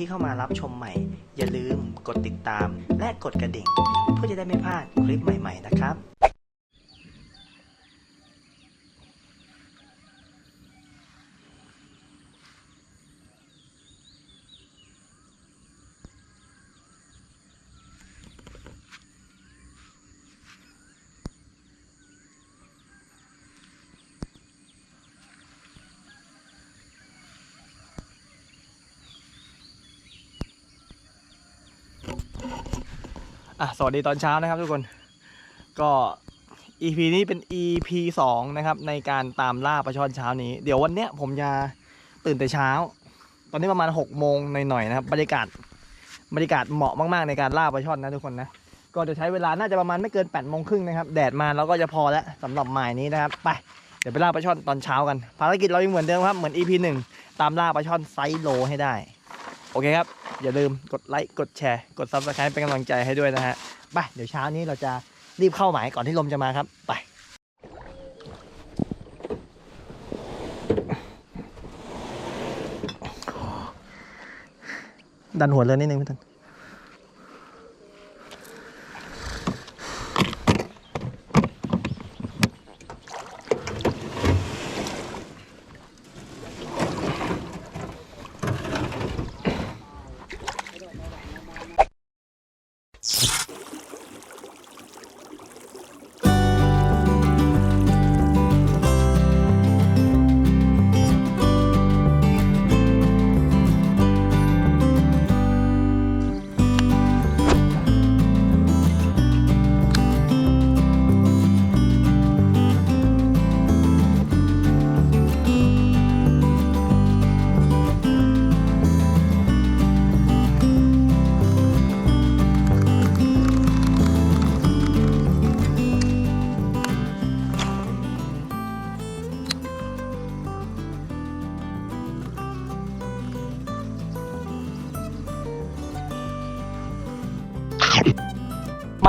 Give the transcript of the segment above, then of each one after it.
ที่เข้ามารับชมใหม่ อย่าลืมกดติดตามและกดกระดิ่ง เพื่อจะได้ไม่พลาดคลิปใหม่ ๆ นะครับ อะสวัสดีตอนเช้านะครับทุกคนก็ EP นี้เป็น EP 2 นะครับ ในการตามล่าปลาช่อนเช้านี้ เดี๋ยววันเนี้ยผมจะตื่นแต่เช้า ตอนนี้ประมาณ6โมงหน่อยๆนะครับบรรยากาศบรรยากาศเหมาะมากๆในการล่าปลาช่อนนะทุกคนนะก็จะใช้เวลาน่าจะประมาณไม่เกิน8โมงครึ่งนะครับ แดดมาเราก็จะพอแล้วสำหรับหมายนี้นะครับไปเดี๋ยวไปล่าปลาช่อนตอนเช้ากัน ภารกิจเรายังเหมือนเดิมครับเหมือน EP 1 ตามล่าปลาช่อนไซส์โลให้ได้ โอเคครับ อย่าลืมกดไลค์กดแชร์กด s u b สไครป์เป็นกำลังใจให้ด้วยนะฮะไปเดี๋ยวเช้านี้เราจะรีบเข้าหมายก่อนที่ลมจะมาครับไปดันหัวเลยนิดนึงพี่ตัน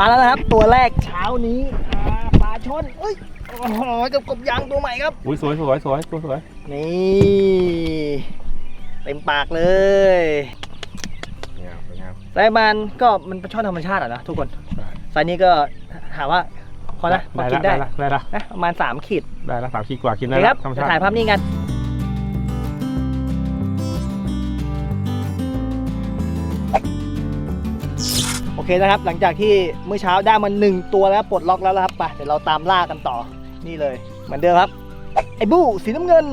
มาแล้วนะครับ ตัวแรกเช้านี้อ่าปลาช่อนเอ้ยโอ้โหกับกบยางตัวใหม่ครับ อุ้ยสวยสวยสวยตัวสวยนี่เต็มปากเลยงามงาม ไซส์มันก็มันเป็นช่อนธรรมชาติอะนะทุกคนไซส์นี้ก็ถามว่าพอนะพอกินได้ละได้ละนะประมาณ3ขีด ได้ละสามขีดกว่ากินได้คครับธรรมชาติ ถ่ายภาพนี้กัน อเคนะครับ หลังจากที่เมื่อเช้าได้มาหนึ่งตัวแล้วปลดล็อกแล้วนะครับไปเดี๋ยวเราตามล่ากันต่อนี่เลย เหมือนเดิมครับ ไอ้บู้สีน้ำเงิน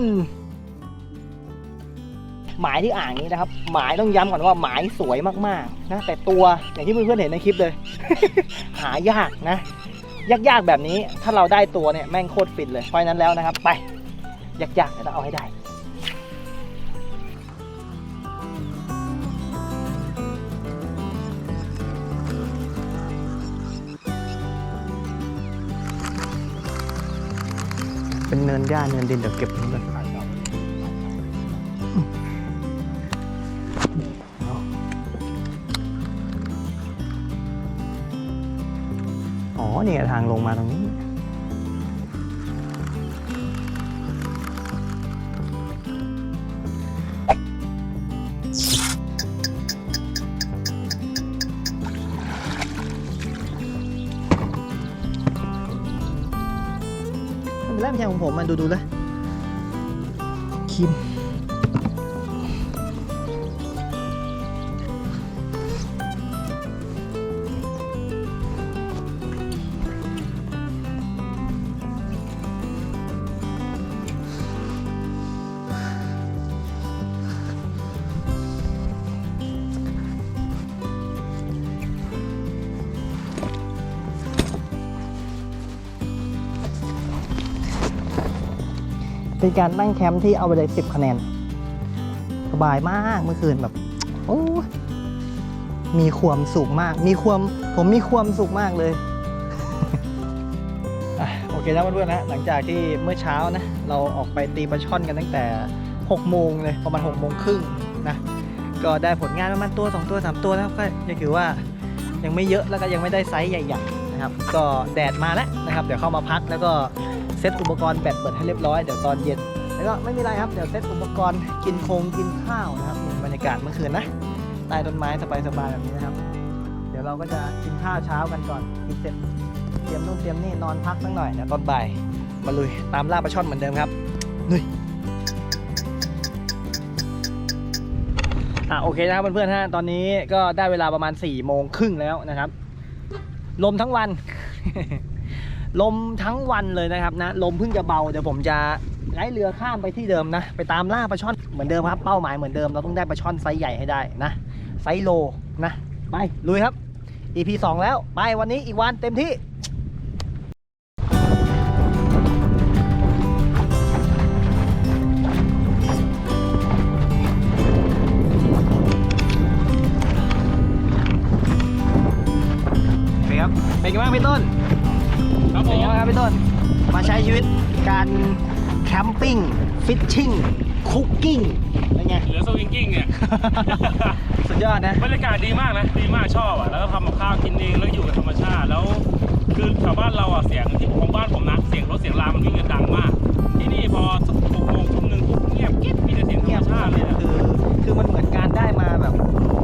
หมายที่อ่างนี้นะครับ หมายต้องย้ำก่อนว่าหมายสวยมากๆนะแต่ตัวอย่างที่เพื่อนๆเห็นในคลิปเลย หายากนะยากๆแบบนี้ถ้าเราได้ตัวเนี่ยแม่งโคตรฟินเลยเพราะฉะนั้นแล้วนะครับ ไปยากๆเดี๋ยวเราเอาให้ได้ เป็นเนินหญ้าเนินดินเดี๋ยวเก็บนี้ก่อนอ๋อนี่ไงทางลงมาตรงนี้ ดูดูเลยคิม เป็นการตั้งแคมป์ที่เอาไปเลยสิบคะแนน สบายมากเมื่อคืนแบบโอ้มีความสุขมาก มีความผมมีความสุขมากเลยอโอเคนะเพื่อนๆนะหลังจากที่เมื่อเช้านะ เราออกไปตีปลาช่อนกันตั้งแต่6โมงเลยประมาณ6โมงครึ่งนะก็ได้ผลงานประมาณตัว 2 ตัว 3 ตัวแล้วก็ยังถือว่ายังไม่เยอะแล้วก็ยังไม่ได้ไซส์ใหญ่ๆนะครับ ก็แดดมาแล้วนะครับ เดี๋ยวเข้ามาพักแล้วก็ เซตอุปกรณ์แบตเปิดให้เรียบร้อยเดี๋ยวตอนเย็น แล้วก็ไม่มีอะไรครับเดี๋ยวเซตอุปกรณ์กินคงกินข้าวนะครับบรรยากาศเมื่อคืนนะใต้ต้นไม้สบายๆแบบนี้นะครับ เดี๋ยวเราก็จะกินข้าวเช้ากันก่อนกินเสร็จเตรียมนู่นเตรียมนี่นอนพักสักหน่อยเดี๋ยวตอนบ่ายมาลุยตามล่าปลาช่อนเหมือนเดิมครับลุยอะโอเคนะครับเพื่อนๆฮะตอนนี้ก็ได้เวลาประมาณ4ี่โมงครึ่งแล้วนะครับ ลมทั้งวัน ลมทั้งวันเลยนะครับนะลมเพิ่งจะเบาเดี๋ยวผมจะไล่เรือข้ามไปที่เดิมนะ ไปตามล่าปลาช่อนเหมือนเดิมครับเป้าหมายเหมือนเดิมเราต้องได้ปลาช่อนไซส์ใหญ่ให้ได้นะไซส์โลนะไปลุยครับ EP 2 แล้วไปวันนี้อีกวันเต็มที่เป็นครับเป็นไงบ้างพี่ต้น พี่ต้น มาใช้ชีวิตการแคมปิ้ง ฟิชชิ่ง คุกกิ้งเป็นไง เหลือสวิงกิ้งเนี่ย สุดยอดนะ บรรยากาศดีมากนะ ดีมากชอบอะ แล้วก็ทำกับข้าวกินเอง แล้วอยู่กับธรรมชาติ แล้ว คือแถวบ้านเราอะ เสียงที่ของบ้านผมนะ เสียงรถเสียงรามมันวิ่งกันดังมาก ที่นี่พอสักหกโมงทุ่มหนึ่งปุ๊บเงียบกิ๊บมีแต่เสียงธรรมชาติเลยนะ คือ คือมันเหมือนการได้มาแบบ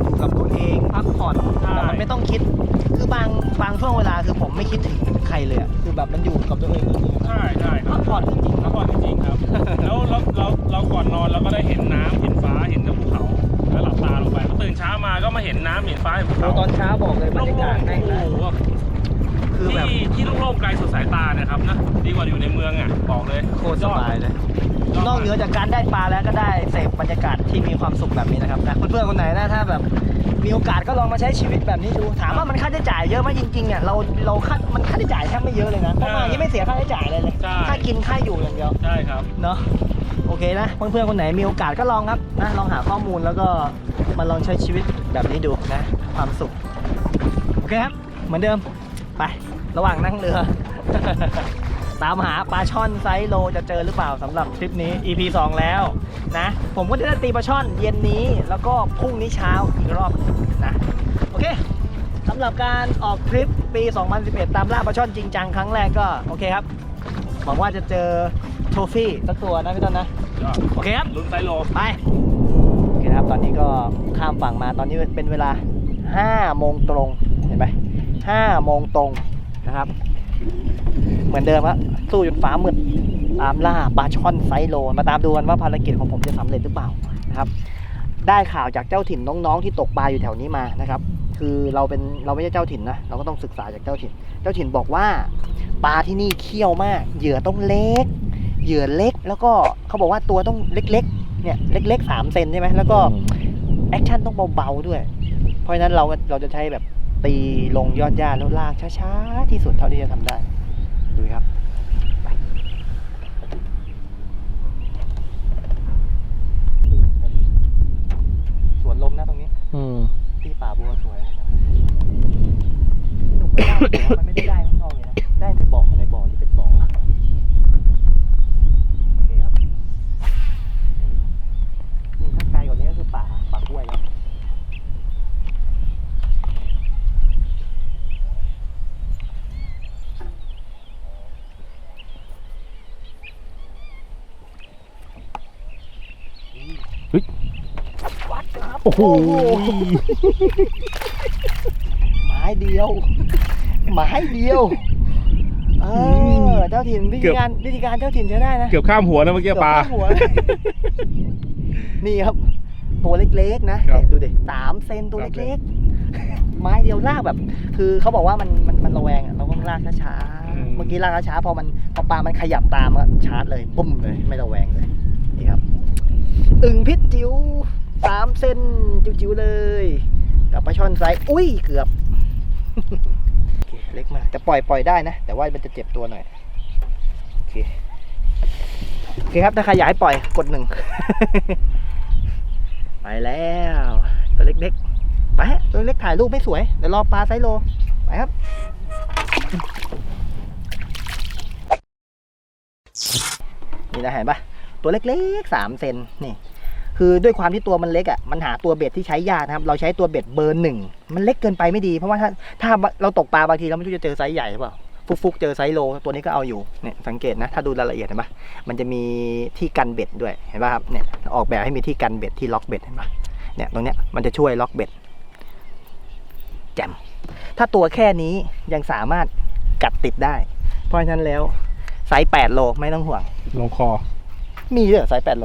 อยู่กับตัวเองพักผ่อนใช่ แต่มันไม่ต้องคิด คือบางบางช่วงเวลาคือผมไม่คิดถึง ใครเลยอะคือแบบมันอยู่กับตัวเองจริงๆนะใช่ใช่คพัรับกผ่อนจริงๆพักผ่อนจริงๆครับ แล้วเราเราเราก่อนนอนเราก็ได้เห็นน้ำเห็นฟ้าเห็นภูเขา แล้วหลับตาลงไปพอตื่นเช้ามาก็มาเห็นน้ำเห็นฟ้าเห็นภูโอ้เขาตอนเช้าบอกเลยบรโล่รยากาศงๆแม่งโอ้นะโหคือแบบที่ที่โล่งๆไกลสุดสายตาเนะครับนะดีกว่าอยู่ในเมืองอะบอกเลยโคตรสบายเลยนอกเหนือจากการได้ปลาแล้วก็ได้เสพบรรยากาศที่มีความสุขแบบนี้นะครับนะเพื่อนๆคนไหนนะถ้าแบบ มีโอกาสก็ลองมาใช้ชีวิตแบบนี้ดู ถามว่ามันค่าใช้จ่ายเยอะไหมจริงๆอะเราเราค่ามันค่าใช้จ่ายแทบไม่เยอะเลยนะเพราะมาอย่างนี้ไม่เสียค่าใช้จ่ายเลยเลยใช่ ค่ากินค่าอยู่อย่างเดียว ใช่ครับ เนาะโอเคนะเพื่อนๆคนไหนมีโอกาสก็ลองครับนะลองหาข้อมูลแล้วก็มาลองใช้ชีวิตแบบนี้ดูนะ ความสุข โอเคครับ เหมือนเดิมไประหว่างนั่งเรือ ตามหาปลาช่อนไซส์โลจะเจอหรือเปล่าสำหรับทริปนี้ EP 2 แล้วนะ ผมก็จะได้ตีปลาช่อนเย็นนี้แล้วก็พรุ่งนี้เช้าอีกรอบนะ โอเคสำหรับการออกทริปปี 2011 ตามล่าปลาช่อนจริงจังครั้งแรกก็โอเคครับหวังว่าจะเจอโทฟี่สักตัวนะพี่ต้นนะ โอเคครับ ลุ้นไซโล ไป โอเคครับ ตอนนี้ก็ข้ามฝั่งมา ตอนนี้เป็นเวลา5โมงตรง เห็นไหม5โมงตรงนะครับ เหมือนเดิมครับสู้จนฟ้ามืดตามล่าปลาช่อนไซโลมาตามดูกันว่าภารกิจของผมจะสำเร็จหรือเปล่านะครับ ได้ข่าวจากเจ้าถิ่นน้องๆ ที่ตกปลาอยู่แถวนี้มานะครับ คือเราเป็นเราไม่ใช่เจ้าถิ่นนะเราก็ต้องศึกษาจากเจ้าถิ่น เจ้าถิ่นบอกว่าปลาที่นี่เคี่ยวมาก เหยื่อต้องเล็ก เหยื่อเล็กแล้วก็เขาบอกว่าตัวต้องเล็กๆเนี่ยเล็กๆสามเซนใช่ไหมแล้วก็แอคชั่นต้องเบาๆด้วย เพราะฉะนั้นเราเราจะใช้แบบตีลงยอดหญ้าแล้วลากช้าๆที่สุดเท่าที่จะทำได้ ดูครับไปสวนลมนะตรงนี้ อืมที่ป่าบัวสวยหนุ่มไม่ได้แต่ว่ามันไม่ได้ได้ข้างนอกเลยนะ ได้ในบ่อในบ่อที่เป็นบ่อโอเคครับนี่ถ้าไกลกว่านี้ก็คือป่าป่ากล้วยแล้ว วัดครับ โอ้โหไม้เดียวไม้เดียวเออเจ้าถิ่นวิธีการวิธีการเจ้าถิ่นใช้ได้นะเกือบข้ามหัวนะเมื่อกี้ปลาเกือบเข้หัวนี่ครับ ตัวเล็กๆนะครับเนี่ยดูดิสามเซนตัวครับเล็กๆ ไม้เดียวลากแบบ คือเขาบอกว่ามันมันมันระแวงอะเราต้องลากช้าอืมๆเมื่อกี้ลากช้าๆพอมันพอปลามันขยับตามก็ชาร์จเลยปุ้มเลยไม่ระแวงเลยนี่ครับอึ่งพิษจิ๋ว สามเซนจิ๋วๆเลย กับปลาช่อนไซส์อุ้ยเกือบโอเคเล็กมากแต่ปล่อยปล่อยได้นะ แต่ว่ามันจะเจ็บตัวหน่อยโอเคโอเคครับถ้าใครอยากให้ปล่อยกดหนึ่งไปแล้วตัวเล็กๆไปตัวเล็กถ่ายรูปไม่สวยเดี๋ยวรอปลาไซโลไปครับนี่นะเห็นปะตัวเล็กๆสามเซนนี่ คือด้วยความที่ตัวมันเล็กอะมันหาตัวเบ็ดที่ใช้ยากนะครับเราใช้ตัวเบ็ดเบอร์หนึ่งมันเล็กเกินไปไม่ดี เพราะว่าถ้าถ้าเราตกปลาบางทีเราไม่รู้จะเจอไซส์ใหญ่หรือเปล่าฟุกๆเจอไซส์โล ตัวนี้ก็เอาอยู่เนี่ยสังเกตนะถ้าดูรายละเอียดเห็นปะมันจะมีที่กันเบ็ดด้วยเห็นปะครับเนี่ยออกแบบให้มีที่กันเบ็ดที่ล็อกเบ็ดเห็นปะเนี่ยตรงเนี้ยมันจะช่วยล็อกเบ็ดแจ่มถ้าตัวแค่นี้ยังสามารถกัดติดได้ เพราะฉะนั้นแล้วไซส์8โลไม่ต้องห่วงลงคอ มีด้วยเหรอไซส์8โล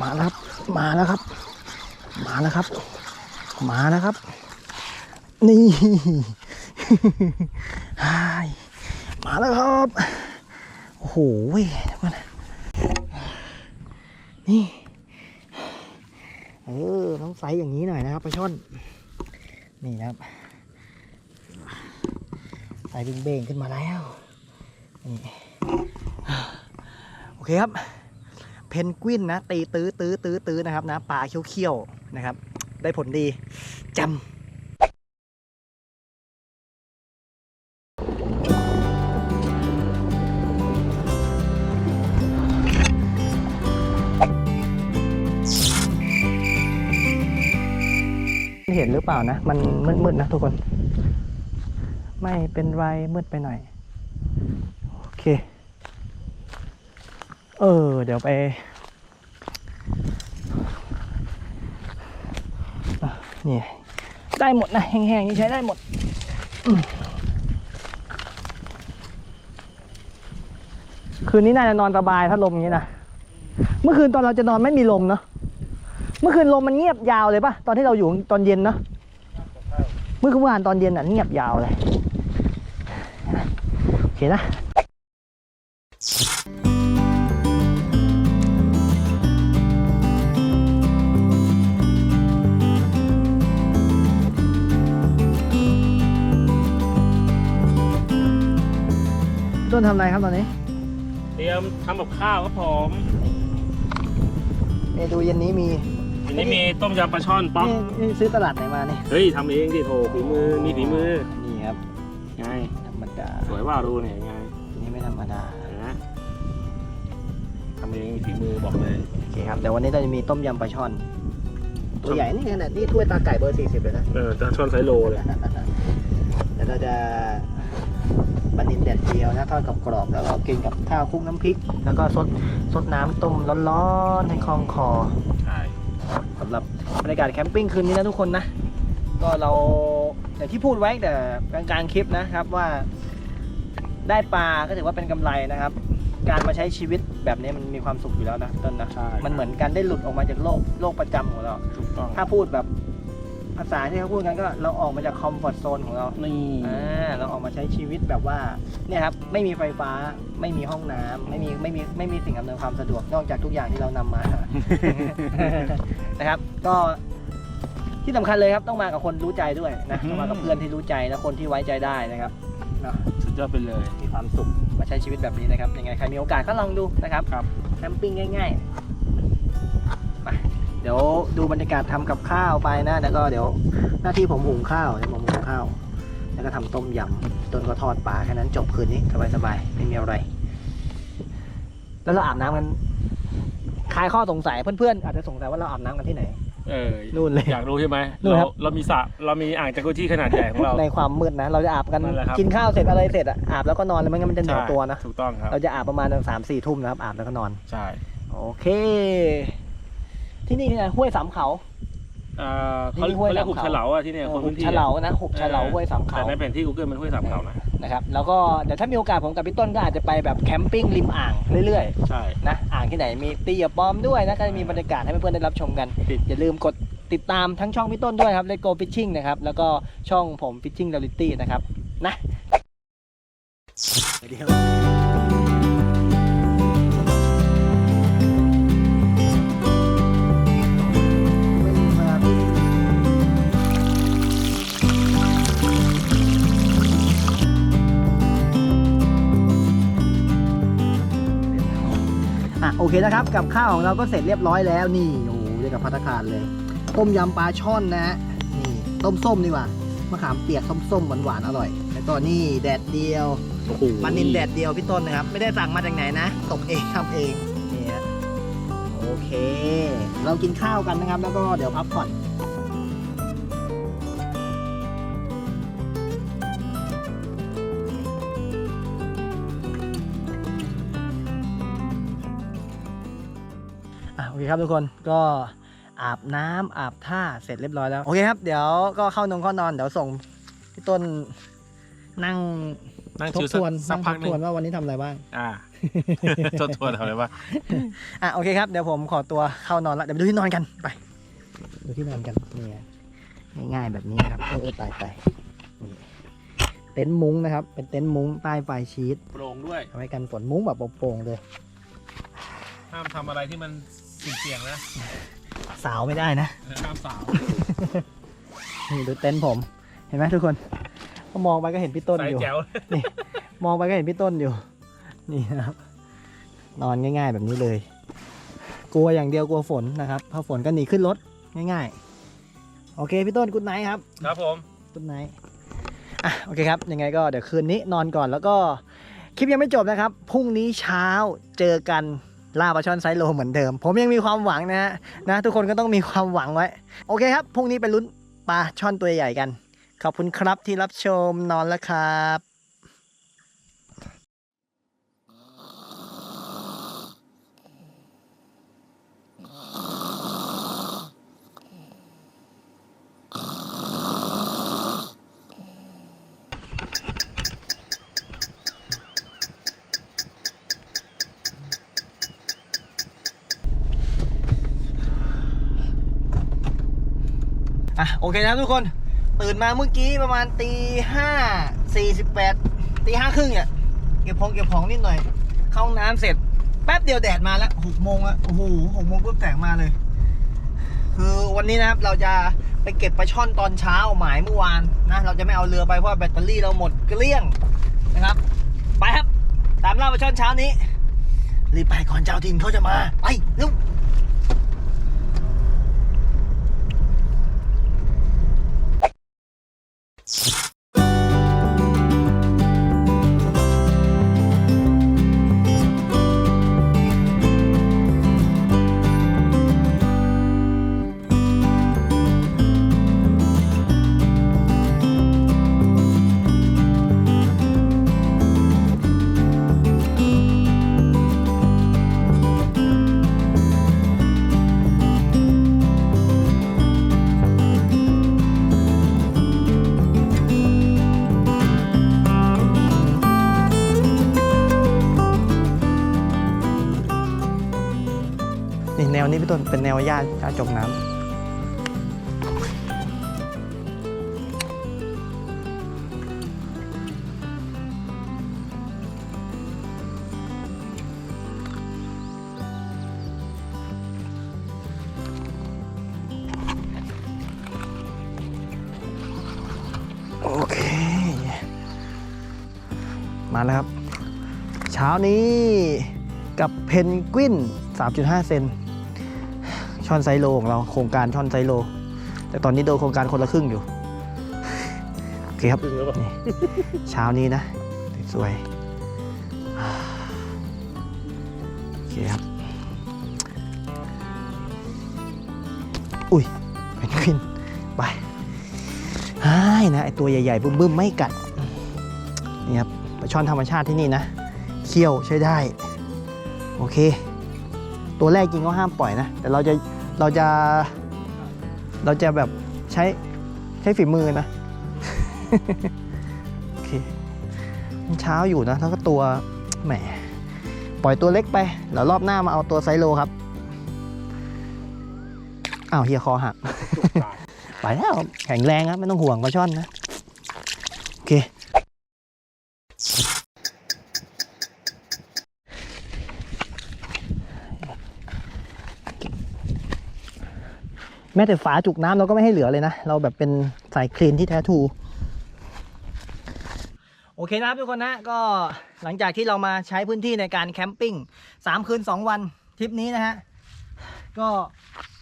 มาแล้วครับ มาแล้วครับ มาแล้วครับ มาแล้วครับ นี่ฮายมาแล้วครับ โอ้โหเว้ยเดี๋ยวก่อนนี่ เออ ต้องไซส์อย่างนี้หน่อยนะครับปลาช่อน นี่นะครับใส่เบ่งๆขึ้นมาแล้ว นี่ โอเคครับ นกวินนะตีตื้อตื้อตื้อตื้อนะครับนะปลาเขี้ยวๆนะครับ ได้ผลดีจำเห็นหรือเปล่านะ มันมืดๆนะทุกคน ไม่เป็นไรมืดไปหน่อย โอเค เออ เดี๋ยวไป นี่ ได้หมดนะ แห้งๆนี่ใช้ได้หมดคืนนี้น่าจะนอนสบายถ้าลมอย่างนี้นะ เมื่อคืนตอนเราจะนอนไม่มีลมเนาะ เมื่อคืนลมมันเงียบยาวเลยปะตอนที่เราอยู่ตอนเย็นเนาะ เมื่อคืนวานตอนเย็นอะเงียบยาวเลย โอเคนะ ต้นทำอะไรครับตอนนี้ เตรียมทำกับข้าวครับผมเมนูเย็นนี้มีอันนี้มีต้มยำปลาช่อนป๊อก นี่นี่ซื้อตลาดไหนมาเนี่ยเฮ้ยทำเองดิโถฝีมือมีฝีมือนี่ครับ ไงธรรมดาสวยว่าดูเนี่ยไงนี่ไม่ธรรมดาเห็นไหมทำเองมีฝีมือบอกเลย โอเคครับเดี๋ยววันนี้เราจะมีต้มยำปลาช่อน ตัวใหญ่นี่ขนาดนี่ถ้วยตาไก่เบอร์สี่สิบเลยนะ เออปลาช่อนไซส์โลเลยเดี๋ยวเราจะ บันดินแดดเดียวนะทอดกับกรอบๆแล้วก็กินกับข้าวคลุกน้ำพริก แล้วก็ซดซดน้ำต้มร้อนๆให้คล่องคอใช่สำหรับบรรยากาศแคมปิ้งคืนนี้นะทุกคนนะ ก็เราอย่างที่พูดไว้แต่กลางๆคลิปนะครับว่า ได้ปลาก็ถือว่าเป็นกำไรนะครับ การมาใช้ชีวิตแบบนี้มันมีความสุขอยู่แล้วนะต้นนะใช่มันเหมือนการได้หลุดออกมาจากโลกโลกประจำของเราถูกต้องถ้าพูดแบบ ภาษาที่เขาพูดกันก็เราออกมาจากคอมฟอร์ทโซนของเรานี่อ่าเราออกมาใช้ชีวิตแบบว่าเนี่ยครับไม่มีไฟฟ้าไม่มีห้องน้ำไม่มีไม่มีไม่มีสิ่งอำนวยความสะดวกนอกจากทุกอย่างที่เรานำมา นะครับ ก็ที่สำคัญเลยครับต้องมากับคนรู้ใจด้วยนะต้องมากับเพื่อนที่รู้ใจและคนที่ไว้ใจได้นะครับเนาะสุดยอดไปเลย มีความสุขมาใช้ชีวิตแบบนี้นะครับยังไงใครมีโอกาสก็ลองดูนะครับครับ แคมปิ้งง่ายๆไปเดี๋ยวดูบรรยากาศทำกับข้าวไปนะแล้วก็เดี๋ยวหน้าที่ผมหุงข้าวเดี๋ยวผมหุงข้าว แล้วก็ทำต้มยำต้นก็ทอดปลาแค่นั้นจบคืนนี้สบายๆไม่มีอะไร แล้วเราอาบน้ำกันคลายข้อสงสัยเพื่อนๆอาจจะสงสัยว่าเราอาบน้ำกันที่ไหน เออนู่นเลยอยากรู้ใช่ไหมนู่นเราครับเรามีสระเรามีอ่างจากุชี่ขนาดใหญ่ของเราในความมืดนะ เราจะอาบกันนั่นแหละครับกินข้าวเสร็จอะไรเสร็จอะอาบแล้วก็นอนแล้วไม่งั้นมันจะเหนียวใช่ตัวนะถูกต้องครับเราจะอาบประมาณสามสี่ทุ่มนะครับอาบแล้วก็นอนใช่โอเค ที่นี่ที่ไหนห้วยสามเขา เอ่อเขานี่ห้วยเขาเรียกหุบสามเฉเขา ลาอะที่เนี่ยคนหุพื้บนที่เฉลานะหุบเฉลาห้วยสามเขาแต่ในแผนที่ Google มันห้วยสามเขานะนะครับ แล้วก็เดี๋ยวถ้ามีโอกาสผมกับพี่ต้นก็อาจจะไปแบบแคมปิ้งริมอ่างเรื่อยใช่ ๆนะอ่างที่ไหนมีตีอย่าปอมด้วยนะก็จะมีบรรยากาศให้เพื่อนๆได้รับชมกันติด อย่าลืมกดติดตามทั้งช่องพี่ต้นด้วยครับ Let Go Fishing นะครับแล้วก็ช่องผม Fishing Reality นะครับนะเดี๋ยว เคนะครับ กับข้าวของเราก็เสร็จเรียบร้อยแล้วนี่โอ้โหเรียกกับพัตตาคารเลย ต้มยำปลาช่อนนะฮะนี่ต้มส้มดีกว่ามะขามเปียกส้มๆหวานๆอร่อย แล้วก็นี่แดดเดียวโอ้โหปลานินแดดเดียวพี่ต้นนะครับ ไม่ได้สั่งมาจากไหนนะตกเองทำเองนี่ฮะโอเค เรากินข้าวกันนะครับ แล้วก็เดี๋ยวพักผ่อน คครับทุกคนก็อาบน้ำอาบท่าเสร็จเรียบร้อยแล้ว โอเคครับ เดี๋ยวก็เข้านงเข้านอนเดี๋ยวส่งพี่ต้นนั่งนั่งทบชิวทวนสักนั่งพัทกบหทนึงวนว่าวันนี้ทำอะไรบ้าง อ่าทบทวนอะไรวะอะโอเคครับ เดี๋ยวผมขอตัวเข้านอนละเดี๋ยวไปดูที่นอนกันไป ดูที่นอนกันนี่ง่ายๆแบบนี้นะครับเออเออตายตายนี่เต็นท์มุ้งนะครับ เป็นเต็นท์มุ้งใต้ไฟชีตโปร่งด้วยเอาไว้กันฝนมุ้งแบบโปร่งๆเลย ห้ามทำอะไรที่มัน เสี่ยงๆนะสาวไม่ได้นะห้ามสาวนี่ดูเต็นท์ผม เห็นไหมทุกคนพอมองไปก็เห็นพี่ต้นใส่อยู่ แจ๋วมองไปก็เห็นพี่ต้นอยู่ นี่นะครับ นอนง่าย ๆ แบบนี้เลย กลัวอย่างเดียวกลัวฝนนะครับพอฝนก็หนีขึ้นรถง่ายๆ โอเคพี่ต้นกุ๊ดไนท์ครับ ครับผมกุ๊ดไนท์อะโอเคครับ ยังไงก็เดี๋ยวคืนนี้นอนก่อนแล้วก็คลิปยังไม่จบนะครับ พรุ่งนี้เช้าเจอกัน ล่าปลาช่อนไซโลเหมือนเดิม ผมยังมีความหวังนะฮะนะทุกคนก็ต้องมีความหวังไว้ โอเคครับพรุ่งนี้ไปลุ้นปลาช่อนตัวใหญ่กัน ขอบคุณครับที่รับชมนอนแล้วครับ อะโอเคนะครับทุกคนตื่นมาเมื่อกี้ประมาณตีห้าสี่สิบแปดตีห้าครึ่งเนี่ยเก็บของเก็บของนิดหน่อย เข้าห้องน้ำเสร็จ แป๊บเดียวแดดมาแล้วหกโมงแล้วโอ้โหหกโมงปุ๊บแสงมาเลย คือวันนี้นะครับเราจะไปเก็บปลาช่อนตอนเช้าหมายเมื่อวานนะเราจะไม่เอาเรือไปเพราะแบตเตอรี่เราหมดเกลี้ยงนะครับ ไปครับ ตามล่าปลาช่อนเช้านี้รีบไปก่อนเจ้าถิ่นเขาจะมาไปเร็วี่ต้นเป็นแนวหญ้าหญ้าจมน้ำโอเค มาแล้วครับ เช้านี้กับเพนกวิน 3.5 เซน ช่อนไซโลของเราโครงการช่อนไซโล แต่ตอนนี้โดนโครงการคนละครึ่งอยู่โอเคครับถึงแล้วป่ะนี่เช้านี้นะ สวยอ่าโอเคครับ อุ้ยเป็นกวินไปไอ้ายนะไอตัวใหญ่ๆบึ้มๆไม่กัดนี่ครับปลาช่อนธรรมชาติที่นี่นะเคี่ยวใช้ได้ โอเค ตัวแรกจริงก็ห้ามปล่อยนะ แต่เราจะ เราจะ เราจะแบบใช้ใช้ฝีมือนะ โอเคมันเช้าอยู่นะแล้วก็ตัวแหมปล่อยตัวเล็กไปแล้วรอบหน้ามาเอาตัวไซโลครับอ้าวเฮียคอหัก ไปแล้วแข็งแรงครับไม่ต้องห่วงปลาช่อนนะ โอเค แม้แต่ฝาจุกน้ำเราก็ไม่ให้เหลือเลยนะ เราแบบเป็นสายคลีนที่แท้ทู โอเคนะครับทุกคนนะ ก็หลังจากที่เรามาใช้พื้นที่ในการแคมปิ้ง3คืน 2 วันทริปนี้นะฮะ ก็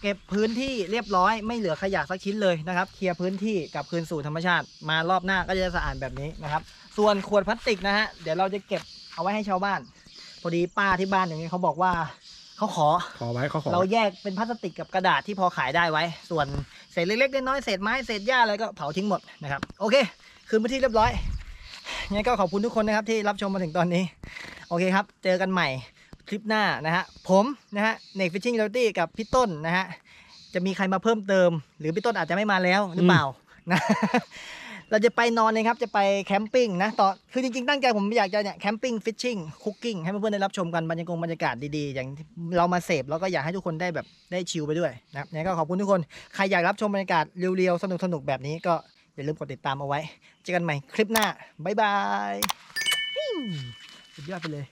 เก็บพื้นที่เรียบร้อยไม่เหลือขยะสักชิ้นเลยนะครับ เคลียร์พื้นที่กลับคืนสู่ธรรมชาติ มารอบหน้าก็จะสะอาดแบบนี้นะครับ ส่วนขวดพลาสติกนะฮะ เดี๋ยวเราจะเก็บเอาไว้ให้ชาวบ้าน พอดีป้าที่บ้านอย่างนี้เขาบอกว่า เขาขอ ขอไว้เขาขอเราแยกเป็นพลาสติกกับกระดาษที่พอขายได้ไว้ ส่วนเศษเล็กๆน้อยๆเศษไม้เศษหญ้าอะไรก็เผาทิ้งหมดนะครับ โอเค คืนพื้นที่เรียบร้อยงั้นก็ขอบคุณทุกคนนะครับที่รับชมมาถึงตอนนี้ โอเคครับ เจอกันใหม่คลิปหน้านะฮะ ผมนะฮะเนกฟิชชิ่งเรลตี้กับพี่ต้นนะฮะ จะมีใครมาเพิ่มเติม หรือพี่ต้นอาจจะไม่มาแล้วหรือเปล่านะ เราจะไปนอนนะครับ จะไปแคมปิ้งนะต่อคือจริงๆตั้งใจผมอยากจะเนี่ยแคมปิ้งฟิชชิ่งคุกกิ้งให้เพื่อนๆได้รับชมกันบรรยากาศบรรยากาศดีๆ อย่างเรามาเสพแล้วก็อยากให้ทุกคนได้แบบได้ชิลไปด้วยนะครับยังไงก็ขอบคุณทุกคน ใครอยากรับชมบรรยากาศเรียวๆ สนุกๆ แบบนี้ก็อย่าลืมกดติดตามเอาไว้ เจอกันใหม่คลิปหน้าบ๊ายบายสุดยอดไปเลย